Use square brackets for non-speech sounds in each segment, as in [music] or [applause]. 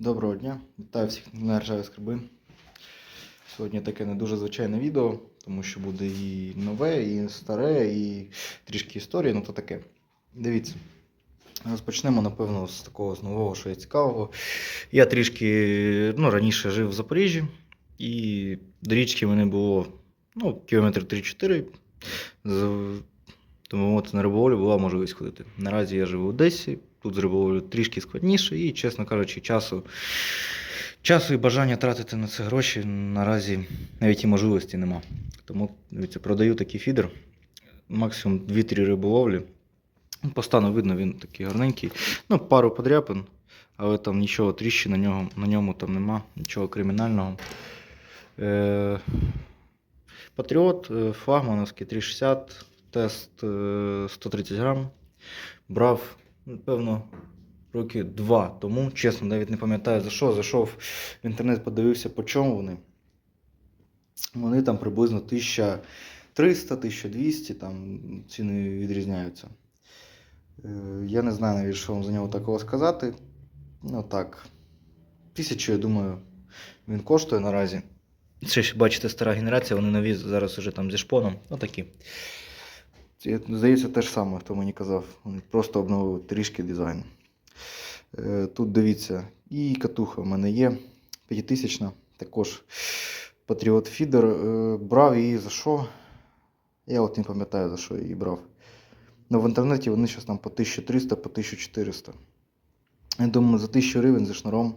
Доброго дня, вітаю всіх на ржаві скарби. Сьогодні таке не дуже звичайне відео, тому що буде і нове, і старе, і трішки історії, ну то таке. Дивіться. Розпочнемо, напевно, з такого з нового, що є цікавого. Я трішки ну, раніше жив в Запоріжжі, і до річки мене було ну, кілометр 3-4. Тому от на риболовлю була можливість ходити. Наразі я живу в Одесі, тут з риболовлею трішки складніше, і, чесно кажучи, часу, часу і бажання тратити на це гроші наразі навіть і можливості нема. Тому дивіться, продаю такий фідер, максимум 2-3 риболовлі. По стану видно, він такий гарненький. Ну, пару подряпин, але там нічого тріщин на ньому, на ньому там нема, нічого кримінального. Е, Патріот е, флагмановський 360, тест е, 130 грам. Брав, напевно, роки два тому. Чесно, навіть не пам'ятаю за що. Зайшов в інтернет, подивився, по чому вони. Вони там приблизно 1300-1200, там ціни відрізняються. Е, Я не знаю навіть, що вам за нього такого сказати. Ну так. Тисячу, я думаю, він коштує наразі. Це ще бачите, стара генерація, вони нові зараз уже там зі шпоном. Отакі. Це, Здається, те ж саме, хто мені казав. Вони просто обновили трішки дизайн. Е, Тут дивіться, і катуха в мене є. П'ятитисячна. Також Patriot Feeder. Е, Брав її за що? Я от не пам'ятаю, за що її брав. Ну, в інтернеті вони зараз там по 1300, по 1400. Я думаю, за 1000 гривень зі шнуром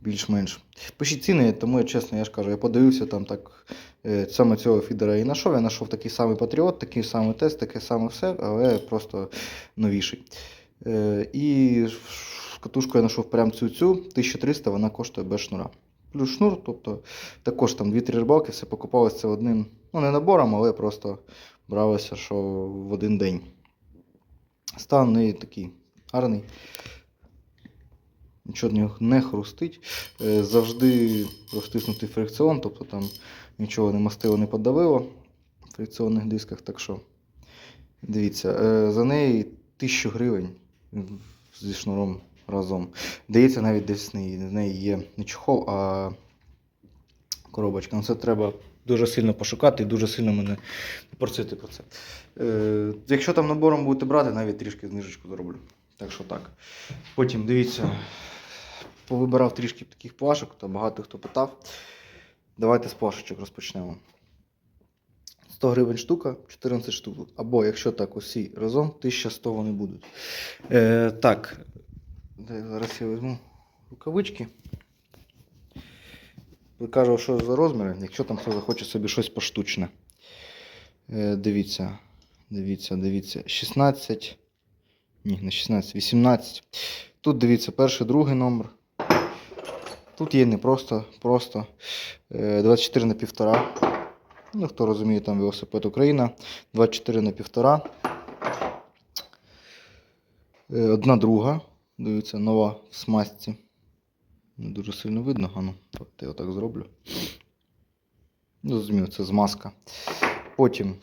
більш-менш. Пишіть ціни, тому я чесно, я ж кажу, я подивився там так. е, Саме цього фідера і знайшов. Я знайшов такий самий Патріот, такий самий тест, таке саме все, але просто новіший. Е, І катушку я знайшов прям цю цю 1300, вона коштує без шнура. Плюс шнур, тобто також там 2-3 рибалки, все покупалося одним, ну не набором, але просто бралося, що в один день. Стан не такий гарний. Нічого не хрустить. Е, Завжди розтиснутий фрикціон, тобто там нічого не мастило, не подавило в фрикціонних дисках. Так що дивіться, е, за неї 1000 гривень зі шнуром разом. Дається навіть десь в неї, є не чохол, а коробочка. Ну це треба дуже сильно пошукати і дуже сильно мене просити про це. Е, якщо там набором будете брати, навіть трішки знижечку зроблю. Так що так. Потім дивіться, повибирав трішки таких плашок, то багато хто питав. Давайте з плашечок розпочнемо. 100 гривень штука, 14 штук. Або якщо так усі разом, 1100 вони будуть. Е, так, зараз я візьму рукавички. Покажу, що за розміри, якщо там хто захоче собі щось поштучне. Е, дивіться, дивіться, дивіться. 16. Ні, не 16, 18. Тут дивіться, перший, другий номер. Тут є не просто, просто е, 24 на 1,5. Ну, хто розуміє, там велосипед Україна. 24 на 1,5. Е, Одна друга. Дивіться, нова в смазці. Не дуже сильно видно, а ну, я отак зроблю. Ну, Зрозуміло, це змазка. Потім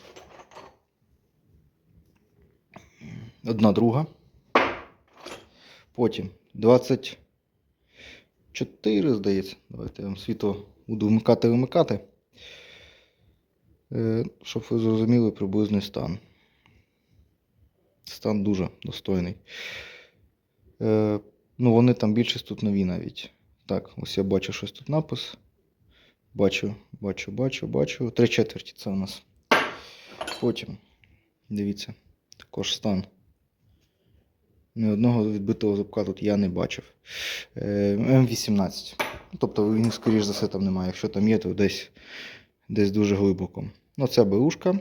одна друга. Потім 24, здається. Давайте я вам світло буду вмикати вимикати. Е, щоб ви зрозуміли приблизний стан. Стан дуже достойний. Е, ну, вони там більшість тут нові навіть. Так, ось я бачу щось тут напис. Бачу, бачу, бачу, бачу. Три четверті це у нас. Потім, дивіться, також стан. Ні одного відбитого зубка тут я не бачив. Е, М18. Ну, Тобто він, скоріш за все, там немає. Якщо там є, то десь, десь дуже глибоко. Ну, це БУшка.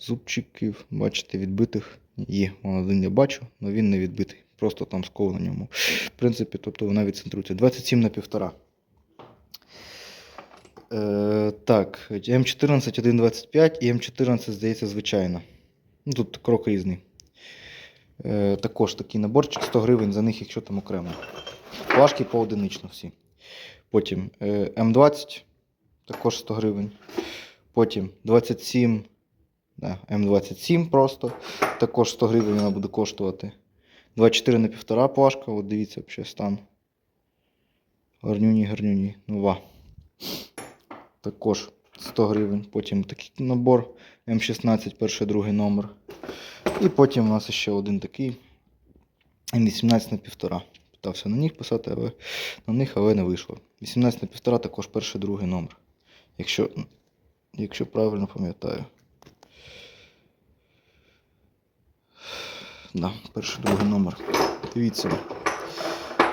Зубчиків, бачите, відбитих є. Вон один я бачу, але він не відбитий. Просто там скол на ньому. В принципі, тобто вона відцентрується. 27 на 1,5. Е, так, М14 1.25 і М14, здається, звичайно. Ну, тут крок різний. Е, також такий наборчик 100 гривень за них, якщо там окремо. Плашки поодинично всі. Потім е, М20, також 100 гривень. Потім 27, да, М27 просто. Також 100 гривень вона буде коштувати. 24 на 1,5 плашка. От дивіться, взагалі стан. Гарнюні, гарнюні. Нова. Також 100 гривень. Потім такий набор М16, перший, другий номер. І потім у нас ще один такий М18 на 1,5. Питався на них писати, але на них, але не вийшло. 18 на 1,5 також перший, другий номер. Якщо, якщо правильно пам'ятаю. Да, перший, другий номер. Дивіться.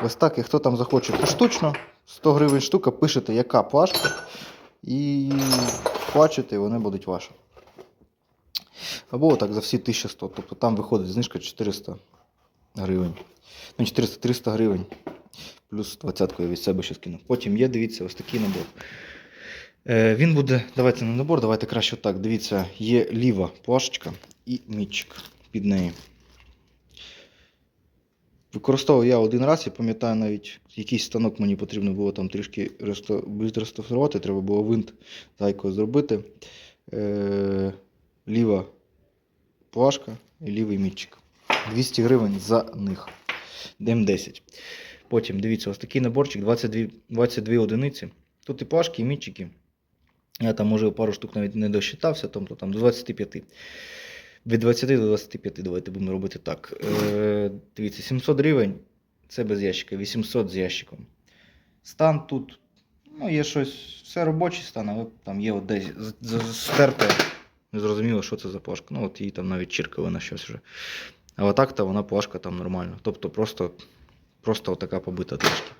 Ось так, і хто там захоче поштучно, 100 гривень штука, пишете, яка плашка, і плачете, і вони будуть ваші. Або отак за всі 1100. Тобто там виходить знижка 400 гривень. Ну, 400-300 гривень. Плюс 20 я від себе ще скину. Потім є, дивіться, ось такий набор. Е, він буде, давайте не набор, давайте краще так. Дивіться, є ліва плашечка і мітчик під нею. Використовував я один раз, я пам'ятаю навіть якийсь станок мені потрібно було там трішки відреставрувати, треба було винт зайкою зробити. Е, ліва плашка і лівий мітчик. 200 гривень за них. М10. Потім дивіться, ось такий наборчик 22, 22 одиниці. Тут і плашки, і мітчики. Я там, може, пару штук навіть не досчитався, тобто там до 25. Від 20 до 25 давайте будемо робити так. Е, дивіться, 700 гривень це без ящика, 800 з ящиком. Стан тут, ну, є щось, все робочий стан, але там є от десь стерте. Не зрозуміло, що це за плашка. Ну, от її там навіть чіркали на щось вже. А так то вона плашка там нормальна. Тобто просто, просто така побита трішки.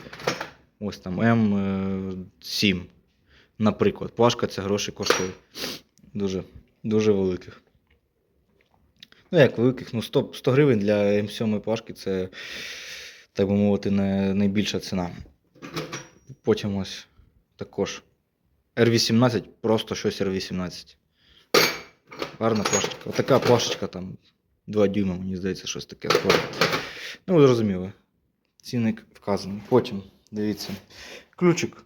Ось там М7. Наприклад, плашка ця гроші коштує дуже, дуже великих. Ну, як великих, ну 100, 100 гривень для М7 плашки це, так би мовити, не найбільша ціна. Потім ось також. R18, просто щось R18. Гарна плашечка. Отака плашечка там 2 дюйма, мені здається, щось таке схоже. Ну, ви зрозуміли. Цінник вказаний. Потім, дивіться, ключик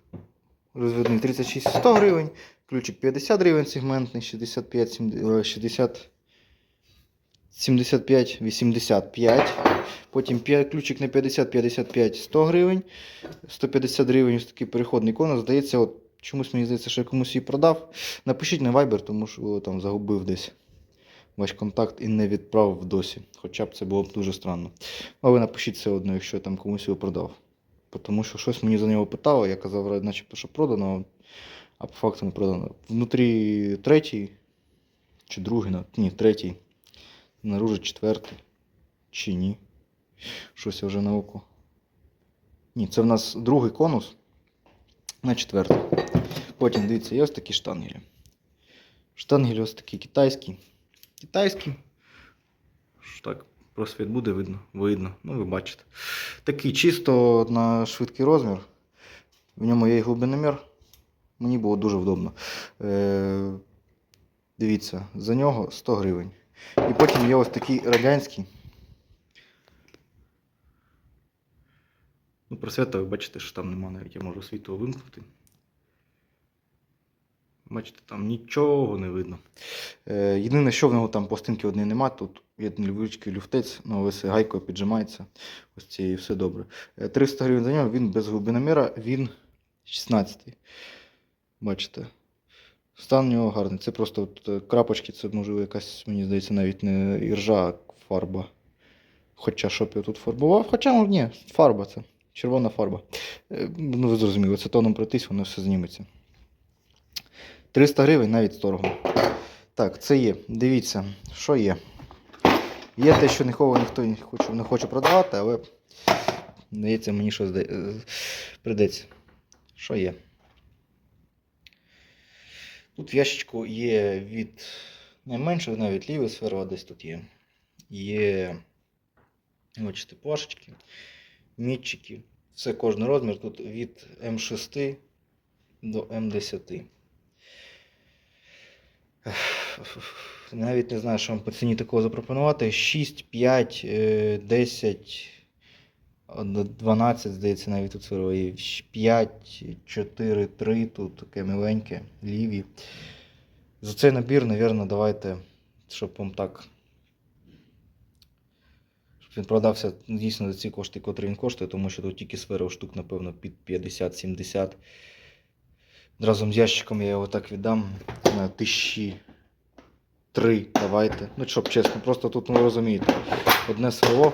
розвідний 36 100 гривень, ключик 50 гривень сегментний, 65, сім- е, 60, 75, 85. Потім ключик на 50, 55, 100 гривень. 150 гривень ось такий переходний конус. Здається, от чомусь мені здається, що я комусь її продав. Напишіть на Viber, тому що там загубив десь ваш контакт і не відправив досі. Хоча б це було б дуже странно. Але напишіть все одно, якщо я там комусь його продав. Тому що щось мені за нього питало, я казав, начебто, що продано, а по факту не продано. Внутрі третій чи другий, ні, третій. Наружу четвертий. Чи ні? Щось я вже на око. Ні, це в нас другий конус на четвертий. Потім дивіться, є ось такі штангелі. Штангелі ось такі китайські. Китайські. Так, просвіт буде видно? Видно. Ну, ви бачите. Такий чисто на швидкий розмір. В ньому є і глибиномір. Мені було дуже вдобно. Е, дивіться, за нього 100 гривень. І потім є ось такий радянський. Ну, просвіта, ви бачите, що там нема навіть, я можу світло вимкнути. Бачите, там нічого не видно. Е, єдине, що в нього там пластинки однієї нема, тут є невеличкий люфтець, ну ось гайкою піджимається. Ось цією все добре. Е, 300 гривень за нього, він без глибиноміра, він 16-й. Бачите. Стан у нього гарний. Це просто от, е, крапочки, це можливо якась, мені здається, навіть не іржа, а фарба. Хоча щоб я тут фарбував. Хоча ну, ні, фарба це. Червона фарба. Е, Ну, ви зрозуміли, це тоном пройтись, воно все зніметься. 300 гривень навіть дорого. Так, це є. Дивіться, що є. Є те, що нікого ніхто не хоче, не хоче продавати, але здається, мені щось е, придеться. Що є? Тут в ящичку є від найменшого, навіть лівої сфери, десь тут є. Є бачите, плашечки, мітчики. Все кожний розмір. Тут від М6 до М10. [sighs] Навіть не знаю, що вам по ціні такого запропонувати. 6, 5, е, 10, е, 12, здається, навіть тут сирової. 5, 4, 3, тут таке миленьке, ліві. За цей набір, напевно, давайте, щоб вам так. Щоб він продався дійсно за ці кошти, котрі він коштує, тому що тут тільки сферов штук, напевно, під 50-70. Разом з ящиком я його так віддам на тисячі три. Давайте. Ну, щоб чесно, просто тут ну, ви розумієте. Одне СВО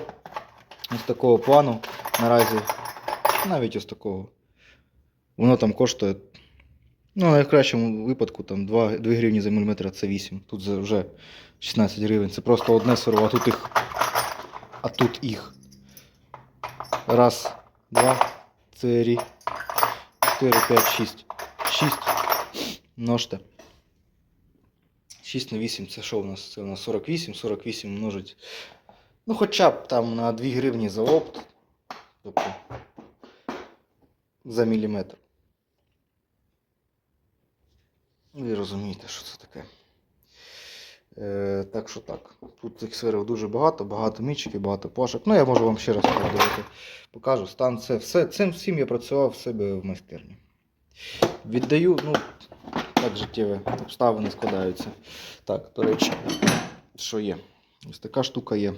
ось такого плану наразі, навіть ось такого. Воно там коштує. Ну, в найкращому випадку там 2, 2 гривні за міліметр це 8. Тут вже 16 гривень. Це просто одне СВО, а тут їх. А тут їх. Раз, два, три, чотири, п'ять, шість. Шість. Множте. 6 на 8 це що у нас? Це у нас 48, 48 множить. Ну, хоча б там на 2 гривні за опт. Тобто за міліметр. Ви розумієте, що це таке. Е, так що так. Тут цих сферів дуже багато, багато мічиків, багато пошок. Ну, я можу вам ще раз передавати. Покажу стан. Це все. Цим всім я працював в себе в майстерні. Віддаю, ну, так життєві обставини складаються. Так, до речі, що є? Ось така штука є.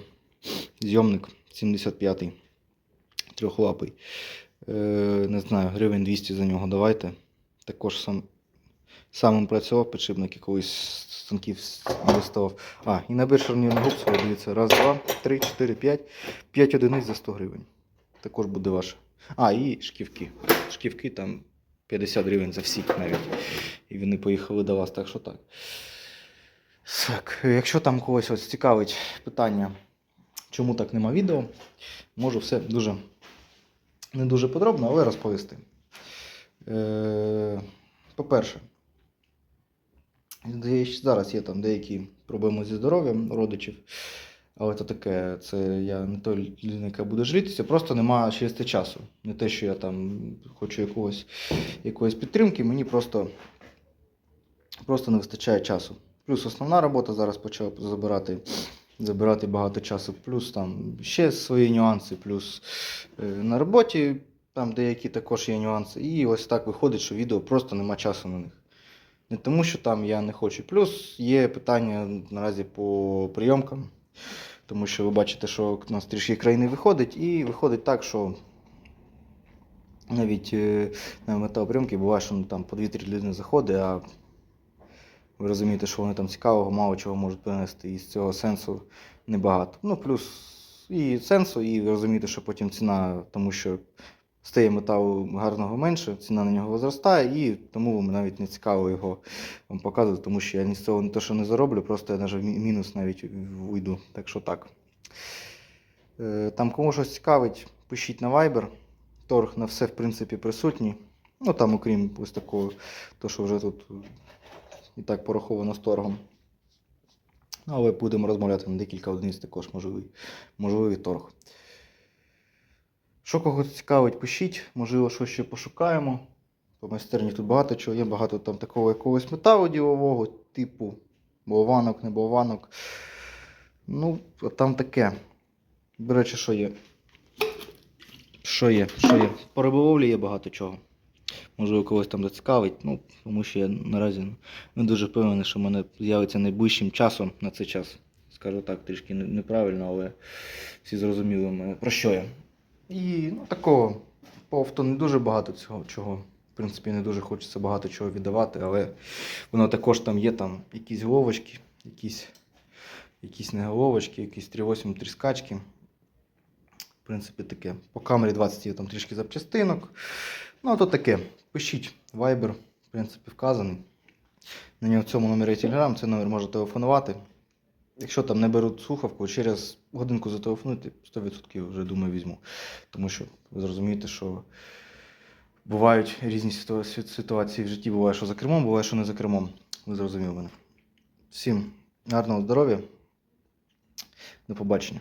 Зйомник 75-й. Трьохлапий. Е, не знаю, гривень 200 за нього давайте. Також сам, самим працював підшипник, колись станків доставав. А, і набір шарнірного губ свого дивіться. Раз, два, три, чотири, п'ять. П'ять одиниць за 100 гривень. Також буде ваше. А, і шківки. Шківки там 50 гривень за всі навіть. І вони поїхали до вас, так що так. Так, якщо там когось ось цікавить питання, чому так нема відео, можу все дуже не дуже подробно, але розповісти. Е, по-перше, зараз є там деякі проблеми зі здоров'ям родичів. Але це таке, це я не той людина, яка буде жрітися, просто немає через часу. Не те, що я там хочу якогось, якоїсь підтримки, мені просто, просто не вистачає часу. Плюс основна робота зараз почала забирати, забирати багато часу, плюс там ще свої нюанси, плюс е, на роботі там деякі також є нюанси. І ось так виходить, що відео просто нема часу на них. Не тому, що там я не хочу. Плюс є питання наразі по прийомкам. Тому що ви бачите, що у нас трішки країни виходить, і виходить так, що навіть е, на металоприйомки буває, що ну, там по 2-3 людини заходить, а ви розумієте, що вони там цікавого, мало чого можуть принести, і з цього сенсу небагато. Ну, плюс і сенсу, і ви розумієте, що потім ціна, тому що стає металу гарного менше, ціна на нього зростає, і тому вам навіть не цікаво його вам показувати, тому що я ні з цього не те, що не зароблю, просто я навіть в мінус навіть уйду. Так що так. Е, Там кому щось цікавить, пишіть на Viber. Торг на все, в принципі, присутній. Ну там, окрім ось такого, то, що вже тут і так пораховано з торгом. Ну, Але будемо розмовляти на декілька одиниць також можливий, можливий торг. Що когось цікавить, пишіть, можливо, що ще пошукаємо. По майстерні тут багато чого, є багато там такого якогось металу ділового, типу болванок, не болванок. Ну, там таке. До речі, що є? Що є? Що є? По риболовлі є багато чого. Можливо, когось там зацікавить. Ну, тому що я наразі не дуже впевнений, що в мене з'явиться найближчим часом на цей час. Скажу так, трішки неправильно, але всі зрозуміли мене, про що я. І ну, такого по авто не дуже багато цього чого. В принципі, не дуже хочеться багато чого віддавати, але воно також там є там якісь головочки, якісь, якісь не головочки, якісь 3.8 тріскачки. В принципі, таке. По камері 20 є там трішки запчастинок. Ну, а то таке. Пишіть Viber, в принципі, вказаний. На нього в цьому номері Telegram, цей номер може телефонувати. Якщо там не беруть слухавку, через годинку зателефонуйте, 100% вже думаю візьму. Тому що ви зрозумієте, що бувають різні ситуації в житті. Буває, що за кермом, буває, що не за кермом. Ви зрозуміли мене. Всім гарного здоров'я. До побачення.